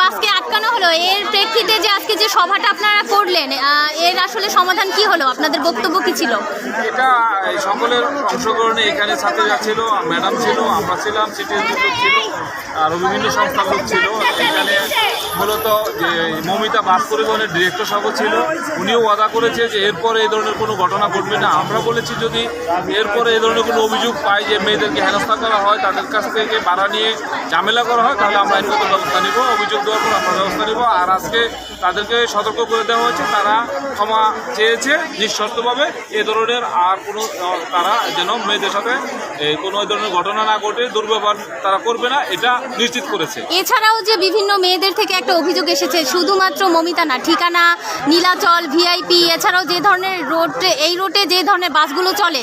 বাসকে আটকানো হলো, এর প্রেক্ষিতে যে আজকে যে সভাটা আপনারা করলেন এর আসলে সমাধান কি হলো? আপনাদের বক্তব্য কি ছিল? এটা সকলের অংশগ্রহণে এখানে ছাত্রীরা ছিল, ম্যাডাম ছিল, আমরা ছিলাম, সিটি লোক ছিল, আর বিভিন্ন সংস্থার লোক ছিল। এখানে মূলত যে মমিতা বাস পরিবহনের ডিরেক্টর সাহেব ছিল, উনিও ওয়াদা করেছে যে এরপরে এই ধরনের কোনো ঘটনা ঘটবে না। আমরা বলেছি যদি এরপরে এই ধরনের কোনো অভিযোগ পাই যে মেয়েদেরকে হেনস্থা করা হয়, তাদের কাছ থেকে ভাড়া নিয়ে ঝামেলা করা হয়, তাহলে আমরা আইনগত ব্যবস্থা নিব, অভিযোগ দেওয়ার পর আমরা ব্যবস্থা নিব। আর আজকে তাদেরকে সতর্ক করে দেওয়া হয়েছে, তারা ক্ষমা চেয়েছে, নিঃশর্তভাবে এ ধরনের আর কোনো, তারা যেন মেয়েদের সাথে কোনো ধরনের ঘটনা না ঘটে, দুর্ব্যবহার তারা করবে না, এটা নিশ্চিত করেছে। এছাড়াও যে বিভিন্ন মেয়েদের থেকে একটা অভিযোগ এসেছে, শুধুমাত্র মমিতা না, ঠিকানা, নীলাচল ভিআইপি এছাড়াও যে ধরনের রোড, এই রোডে যে ধরনের বাসগুলো চলে,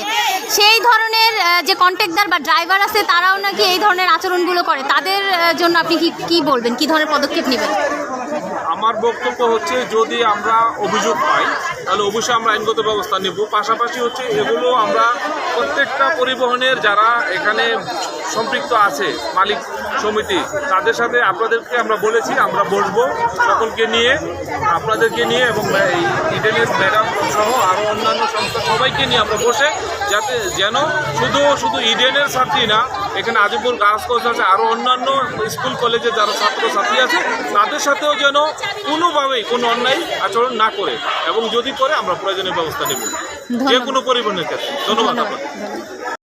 সেই ধরনের যে কন্ট্রাক্টর বা ড্রাইভার আছে, তারাও নাকি এই ধরনের আচরণগুলো করে। তাদের জন্য আপনি কি কি বলবেন? কি ধরনের পদক্ষেপ নেবেন? আমার বক্তব্য হচ্ছে যদি আমরা অভিযোগ পাই, তাহলে অবশ্যই আমরা আইনগত ব্যবস্থা নেব। পাশাপাশি হচ্ছে এগুলো আমরা প্রত্যেকটা পরিবহনের যারা এখানে সম্পৃক্ত আছে, মালিক সমিতি, তাদের সাথে আপনাদেরকে আমরা বলেছি, আমরা বসবো সকলকে নিয়ে, আপনাদেরকে নিয়ে এবং এই ইন্টারনেট ম্যাডাম সহ আরও অন্যান্য সংস্থা সবাইকে নিয়ে আমরা বসে, যাতে যেন শুধু শুধু ইডেনের ছাত্রী না এখানে আজিপুর গার্লস কলেজ আছে আরও অন্যান্য স্কুল কলেজে যারা ছাত্রছাত্রী আছে তাদের সাথেও যেন কোনোভাবেই কোনো অন্যায় আচরণ না করে এবং যদি করে আমরা প্রয়োজনীয় ব্যবস্থা নেব। যে কোনো পরিবহনের ক্ষেত্রে। ধন্যবাদ। আপনাকে।